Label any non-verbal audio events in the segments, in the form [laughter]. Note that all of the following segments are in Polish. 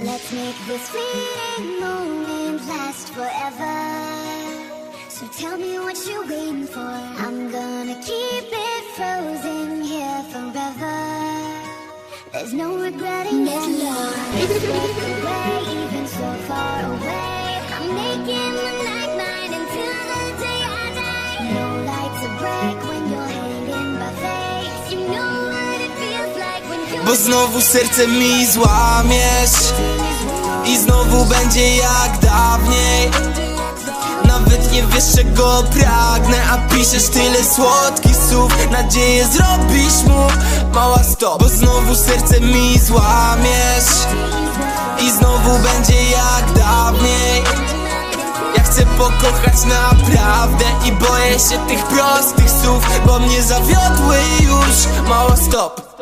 Let's make this fleeting moment last forever. So tell me what you're waiting for. I'm gonna keep it frozen here forever. There's no regretting this Let's break away, [laughs] even so far away. I'm making the night mine until the day I die. No light to break Bo znowu serce mi złamiesz I znowu będzie jak dawniej. Nawet nie wiesz czego pragnę A piszesz tyle słodkich słów. Nadzieję zrobisz mu Mała stop Bo znowu serce mi złamiesz. I znowu będzie jak dawniej. Ja chcę pokochać naprawdę I boję się tych prostych słów Bo mnie zawiodły już. Mała stop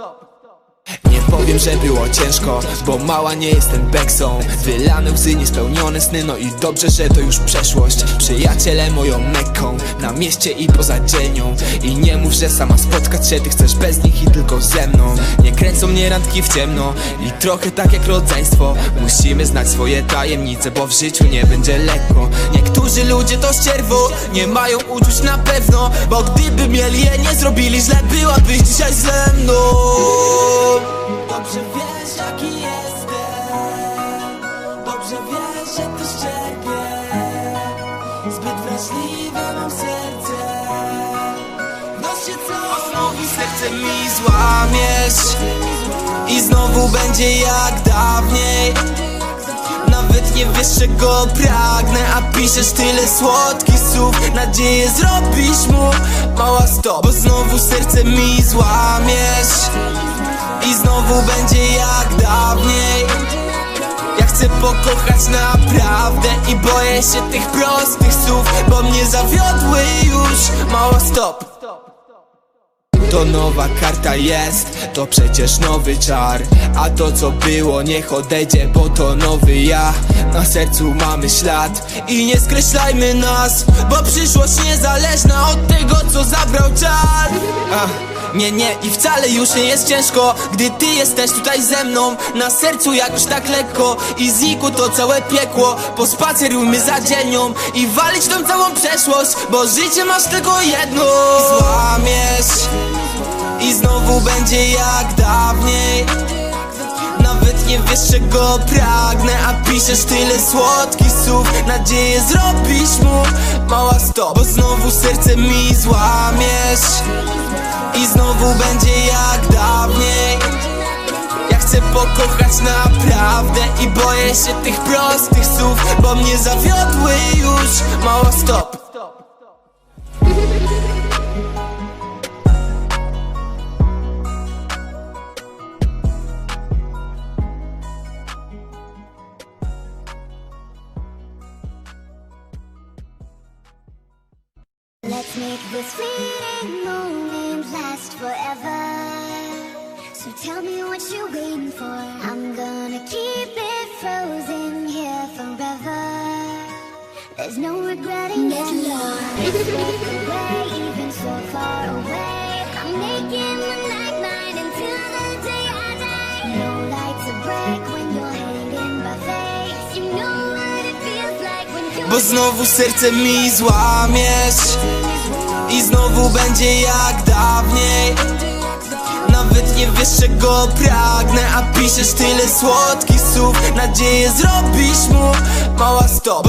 powiem, że było ciężko, bo mała nie jestem beksą. Wylane łzy, niespełnione sny, no i dobrze, że to już przeszłość. Przyjaciele moją mekką, na mieście i poza dzielnią I nie mów, że sama spotkać się, ty chcesz bez nich i tylko ze mną. Nie kręcą mnie randki w ciemno i trochę tak jak rodzeństwo. Musimy znać swoje tajemnice, bo w życiu nie będzie lekko. Niektórzy ludzie to ścierwo, nie mają uczuć na pewno Bo gdyby mieli je, nie zrobili źle, byłabyś dzisiaj ze mną Dobrze wiesz jaki jestem. Dobrze wiesz jak to cierpię Zbyt wrażliwe mam serce. Nos się co Znowu serce mi złamiesz. I znowu będzie jak dawniej. Nawet nie wiesz czego pragnę. A piszesz tyle słodkich słów. Nadzieję zrobisz mu Mała stop. Bo znowu serce mi złamiesz I znowu będzie jak dawniej. Ja chcę pokochać naprawdę I boję się tych prostych słów Bo mnie zawiodły już. Mała stop. To nowa karta jest, to przecież nowy czar. A to co było niech odejdzie, bo to nowy ja. Na sercu mamy ślad i nie skreślajmy nas Bo przyszłość niezależna od tego co zabrał czar. Ach. Nie, nie i wcale już nie jest ciężko Gdy ty jesteś tutaj ze mną. Na sercu jakoś tak lekko I znikło to całe piekło. Pospacerujmy za dzielnią I walić tą całą przeszłość Bo życie masz tylko jedno. Złamiesz i znowu będzie jak dawniej. Nawet nie wiesz czego pragnę A piszesz tyle słodkich słów. Nadzieję zrobisz mu Mała stop Bo znowu serce mi złamiesz I znowu będzie jak dawniej. Ja chcę pokochać naprawdę I boję się tych prostych słów Bo mnie zawiodły już. Mała stop. Let's make this fleeting moment last forever. So tell me what you're waiting for. I'm gonna keep it frozen here forever. There's no regretting it. Let's break away, even so far away. I'm making the night mine until the day I die. No light to break when you're hanging by faith. You know what it feels like when you're. Bo znowu serce mi złamiesz I znowu będzie jak dawniej. Nawet nie wiesz czego pragnę A piszesz tyle słodkich słów. Nadzieję zrobisz mu Mała stop